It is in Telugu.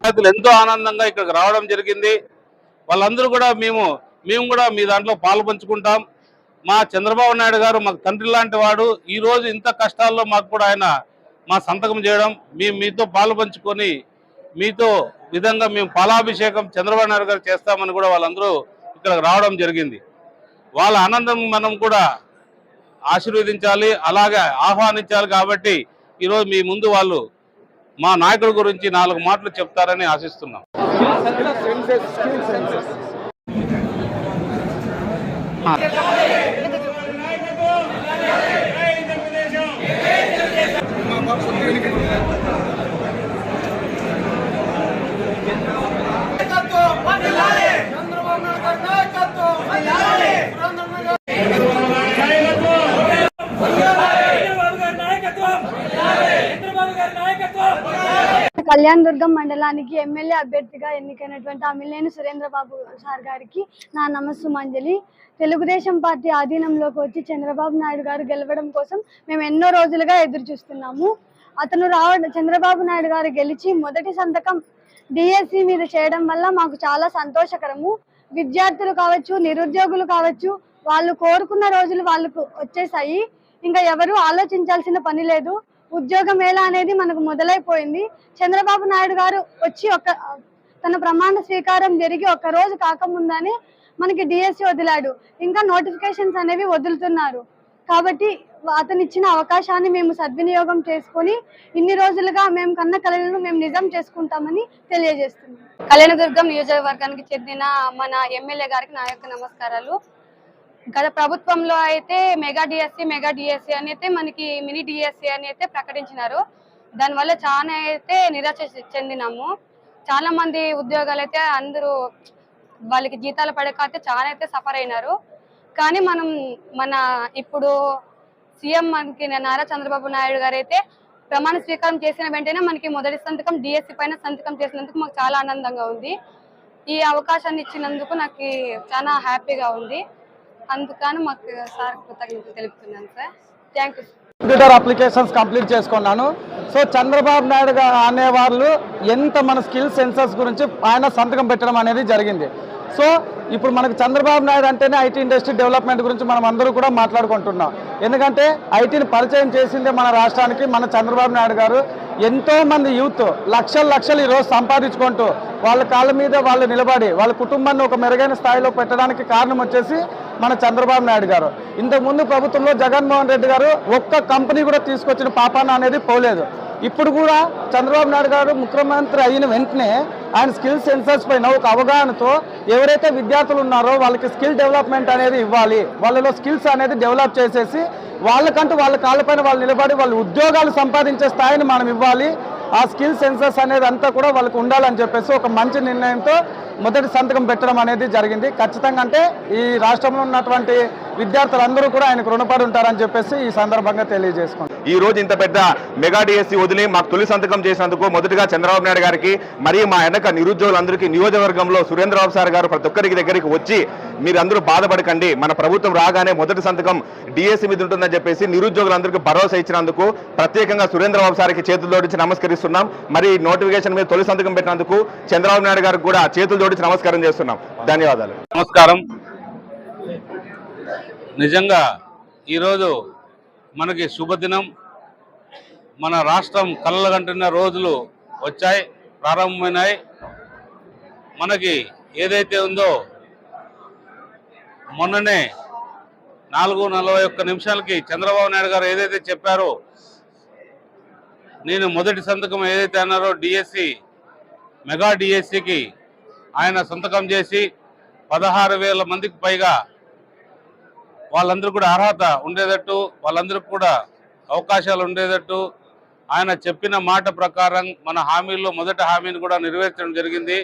విద్యార్థులు ఎంతో ఆనందంగా ఇక్కడికి రావడం జరిగింది. వాళ్ళందరూ కూడా మేము మేము కూడా మీ దాంట్లో పాలు పంచుకుంటాం మా చంద్రబాబు నాయుడు గారు మాకు తండ్రి లాంటి వాడు. ఈరోజు ఇంత కష్టాల్లో మాకు కూడా ఆయన మా సంతకం చేయడం మేము మీతో పాలు పంచుకొని మీతో విధంగా మేము పాలాభిషేకం చంద్రబాబు నాయుడు గారు చేస్తామని కూడా వాళ్ళందరూ ఇక్కడికి రావడం జరిగింది. వాళ్ళ ఆనందం మనం కూడా ఆశీర్వదించాలి అలాగే ఆహ్వానించాలి కాబట్టి ఈరోజు మీ ముందు వాళ్ళు మా నాయకుల గురించి నాలుగు మాటలు చెప్తారని ఆశిస్తున్నాం చంద్రబాబు గారి నాయకత్వం చంద్రబాబు గారి నాయకత్వం కళ్యాణ్ దుర్గం మండలానికి ఎమ్మెల్యే అభ్యర్థిగా ఎన్నికైనటువంటి అమిలేని సురేంద్రబాబు సార్ గారికి నా నమస్సుమంజలి. తెలుగుదేశం పార్టీ ఆధీనంలోకి వచ్చి చంద్రబాబు నాయుడు గారు గెలవడం కోసం మేము ఎన్నో రోజులుగా ఎదురు చూస్తున్నాము అతను రావడం చంద్రబాబు నాయుడు గారు గెలిచి మొదటి సంతకం డిఎస్సి మీద చేయడం వల్ల మాకు చాలా సంతోషకరము. విద్యార్థులు కావచ్చు నిరుద్యోగులు కావచ్చు వాళ్ళు కోరుకున్న రోజులు వాళ్ళకు వచ్చేసాయి. ఇంకా ఎవరు ఆలోచించాల్సిన పని లేదు. ఉద్యోగ మేళ అనేది మనకు మొదలైపోయింది. చంద్రబాబు నాయుడు గారు వచ్చి ఒక తన ప్రమాణ స్వీకారం జరిగి ఒక రోజు కాకముందని మనకి డిఎస్సి వదిలాడు. ఇంకా నోటిఫికేషన్స్ అనేవి వదులుతున్నారు. కాబట్టి అతను ఇచ్చిన అవకాశాన్ని మేము సద్వినియోగం చేసుకొని ఇన్ని రోజులుగా మేము కన్న కళలను మేము నిజం చేసుకుంటామని తెలియజేస్తున్నాం. కళ్యాణదుర్గం నియోజకవర్గానికి చెందిన మన ఎమ్మెల్యే గారికి నా యొక్క నమస్కారాలు. గత ప్రభుత్వంలో అయితే మెగా డిఎస్సి మెగా డిఎస్సి అని అయితే మనకి మినీ డిఎస్సి అని అయితే ప్రకటించినారు. దానివల్ల చాలా అయితే నిరాశ చెందినాము. చాలా మంది ఉద్యోగాలు అయితే అందరూ వాళ్ళకి జీతాలు పడక అయితే చాలా అయితే సఫర్ అయినారు. కానీ మనం మన ఇప్పుడు సీఎం మనకి నారా చంద్రబాబు నాయుడు గారు అయితే ప్రమాణ స్వీకారం చేసిన వెంటనే మనకి మొదటి సంతకం డిఎస్సి పైన సంతకం చేసినందుకు మాకు చాలా ఆనందంగా ఉంది. ఈ అవకాశాన్ని ఇచ్చినందుకు నాకు చాలా హ్యాపీగా ఉంది. అందుకని మాకు సార్ కృతజ్ఞతలు తెలుపుతున్నాను sir. Thank you computer applications complete చేసుకున్నాను. సో చంద్రబాబు నాయుడు గారు అనేవాళ్ళు ఎంత మన స్కిల్ సెన్సర్స్ గురించి ఆయన సంతకం పెట్టడం అనేది జరిగింది. సో ఇప్పుడు మనకు చంద్రబాబు నాయుడు అంటేనే ఐటీ ఇండస్ట్రీ డెవలప్మెంట్ గురించి మనం అందరూ కూడా మాట్లాడుకుంటున్నాం. ఎందుకంటే ఐటీని పరిచయం చేసిందే మన రాష్ట్రానికి మన చంద్రబాబు నాయుడు గారు. ఎంతోమంది యూత్ లక్షలు లక్షలు ఈరోజు సంపాదించుకుంటూ వాళ్ళ కాళ్ళ మీద వాళ్ళు నిలబడి వాళ్ళ కుటుంబాన్ని ఒక మెరుగైన స్థాయిలో పెట్టడానికి కారణం వచ్చేసి మన చంద్రబాబు నాయుడు గారు. ఇంతకుముందు ప్రభుత్వంలో జగన్మోహన్ రెడ్డి గారు ఒక్క కంపెనీ కూడా తీసుకొచ్చిన పాపాన అనేది పోలేదు. ఇప్పుడు కూడా చంద్రబాబు నాయుడు గారు ముఖ్యమంత్రి అయిన వెంటనే ఆయన స్కిల్ సెన్సర్స్ పైన ఒక అవగాహనతో ఎవరైతే విద్యార్థులు ఉన్నారో వాళ్ళకి స్కిల్ డెవలప్మెంట్ అనేది ఇవ్వాలి. వాళ్ళలో స్కిల్స్ అనేది డెవలప్ చేసేసి వాళ్ళకంటూ వాళ్ళ కాళ్ళపైన వాళ్ళు నిలబడి వాళ్ళు ఉద్యోగాలు సంపాదించే స్థాయిని మనం ఇవ్వాలి. ఆ స్కిల్ సెన్సర్స్ అనేది అంతా కూడా వాళ్ళకి ఉండాలని చెప్పేసి ఒక మంచి నిర్ణయంతో మొదటి సంతకం పెట్టడం అనేది జరిగింది. ఖచ్చితంగా అంటే ఈ రాష్ట్రంలో ఉన్నటువంటి విద్యార్థులందరూ కూడా ఆయనకు రుణపడి ఉంటారని చెప్పేసి ఈ సందర్భంగా తెలియజేసుకుంటారు ఈ రోజు ఇంత పెద్ద మెగా డిఎస్సీ వదిలి మాకు తొలి సంతకం చేసినందుకు మొదటగా చంద్రబాబు నాయుడు గారికి మరియు మా వెనక నిరుద్యోగులందరికీ నియోజకవర్గంలో సురేంద్రబాబు సార్ గారు ప్రతి ఒక్కరికి దగ్గరికి వచ్చి మీరందరూ బాధపడకండి. మన ప్రభుత్వం రాగానే మొదటి సంతకం డిఎస్సీ మీద ఉంటుందని చెప్పేసి నిరుద్యోగులందరికీ భరోసా ఇచ్చినందుకు ప్రత్యేకంగా సురేంద్రబాబు సార్కి చేతులు జోడించి నమస్కరిస్తున్నాం. మరి నోటిఫికేషన్ మీద తొలి సంతకం పెట్టినందుకు చంద్రబాబు నాయుడు గారికి కూడా చేతులు జోడించి నమస్కారం చేస్తున్నాం. ధన్యవాదాలు. నమస్కారం. నిజంగా ఈరోజు మనకి శుభదినం. మన రాష్ట్రం కళ్ళగంటున్న రోజులు వచ్చాయి ప్రారంభమైనాయి. మనకి ఏదైతే ఉందో మొన్ననే నాలుగు నలభై ఒక్క నిమిషాలకి చంద్రబాబు నాయుడు గారు ఏదైతే చెప్పారో నేను మొదటి సంతకం ఏదైతే అన్నారో డిఎస్సి మెగా డిఎస్సికి ఆయన సంతకం చేసి పదహారు వేల మందికి పైగా వాళ్ళందరూ కూడా అర్హత ఉండేటట్టు వాళ్ళందరికీ కూడా అవకాశాలు ఉండేటట్టు ఆయన చెప్పిన మాట ప్రకారం మన హామీల్లో మొదటి హామీని కూడా నెరవేర్చడం జరిగింది.